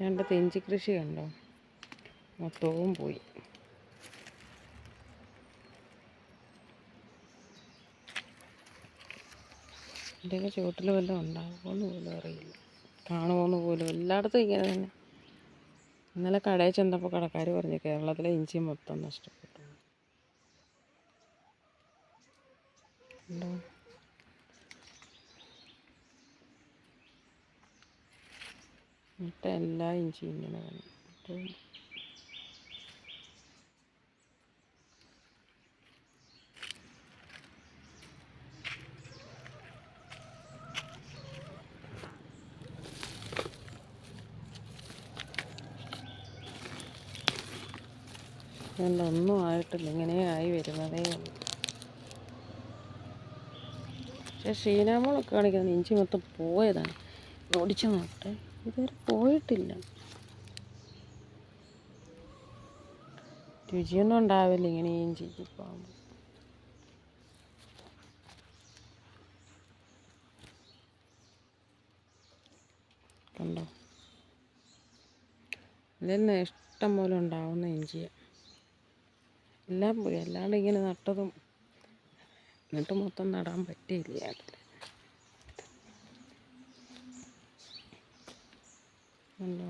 രണ്ട് തെഞ്ചി കൃഷി കണ്ടോ? മൊത്തവും പോയി. ഇതിന്റെയൊക്കെ ചുവട്ടിൽ വല്ലതും ഉണ്ടാകുമോയെന്ന് പോലും അറിയില്ല. കാണുമോയെന്ന് പോലും എല്ലായിടത്തും ഇങ്ങനെ തന്നെ. ഇന്നലെ കടയിൽ ചെന്നപ്പോൾ കടക്കാർ പറഞ്ഞു കേരളത്തിലെ ഇഞ്ചി മൊത്തം നഷ്ടപ്പെട്ടു. എന്നിട്ട് എല്ലാ ഇഞ്ചിയും ഇങ്ങനെ വേണം. ഒന്നും ആയിട്ടില്ല ഇങ്ങനെ ആയി വരുന്നതേ ഉള്ളൂ. പക്ഷേ ഷീനാമോളൊക്കെ കാണിക്കുന്നത് ഇഞ്ചി മൊത്തം പോയതാണ്. ഓടിച്ചു നോക്കട്ടെ. ഇതുവരെ പോയിട്ടില്ല. രുചിയൊന്നും ഉണ്ടാവില്ല ഇങ്ങനെ ഇഞ്ചിക്ക് പോകുമ്പോൾ കണ്ടോ? ഇതെന്നെ ഇഷ്ടം പോലെ ഉണ്ടാവുന്ന ഇഞ്ചിയ. എല്ലാം പോയി. അല്ലാണ്ട് ഇങ്ങനെ നട്ടതും എന്നിട്ട് മൊത്തം നടാൻ പറ്റിയില്ല. കണ്ടോ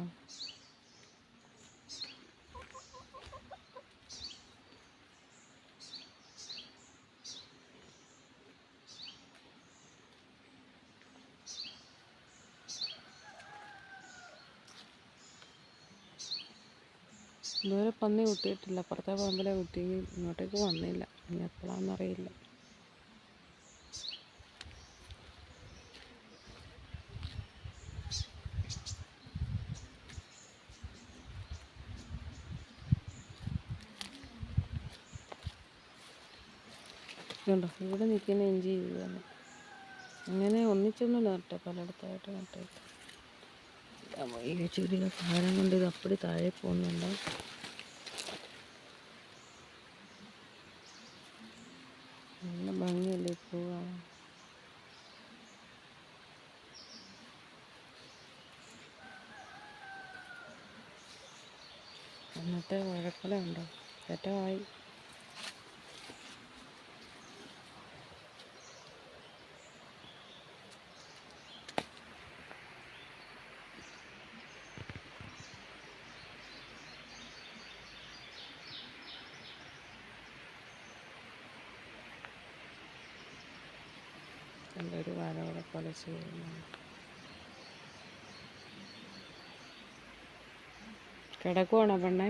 ഇതുവരെ പന്നി കുത്തിയിട്ടില്ല. അപ്പുറത്തെ പറമ്പിലെ കുത്തി ഇങ്ങോട്ടേക്ക് വന്നില്ല. ഇനി എപ്പോഴാണെന്നറിയില്ല കണ്ടോ? ഇവിടെ നിൽക്കുന്ന ഇഞ്ചി ചെയ്തതാണ് അങ്ങനെ ഒന്നിച്ചൊന്നും നട്ടെ പലയിടത്തായിട്ട് നട്ടേക്ക് ഈ ചെടിയുടെ ഭാരം കൊണ്ട് ഇത് അപ്പടി താഴെ പോകുന്നുണ്ട്. നല്ല ഭംഗിയല്ലേ പോവാ അന്നത്തെ വഴക്കല ഉണ്ടോ ഏറ്റമായി ഒരു വാഴ പോലെ കൊല ചെയ്യുന്നുണ്ട് കിടക്കുവാണോ പെണ്ണേ?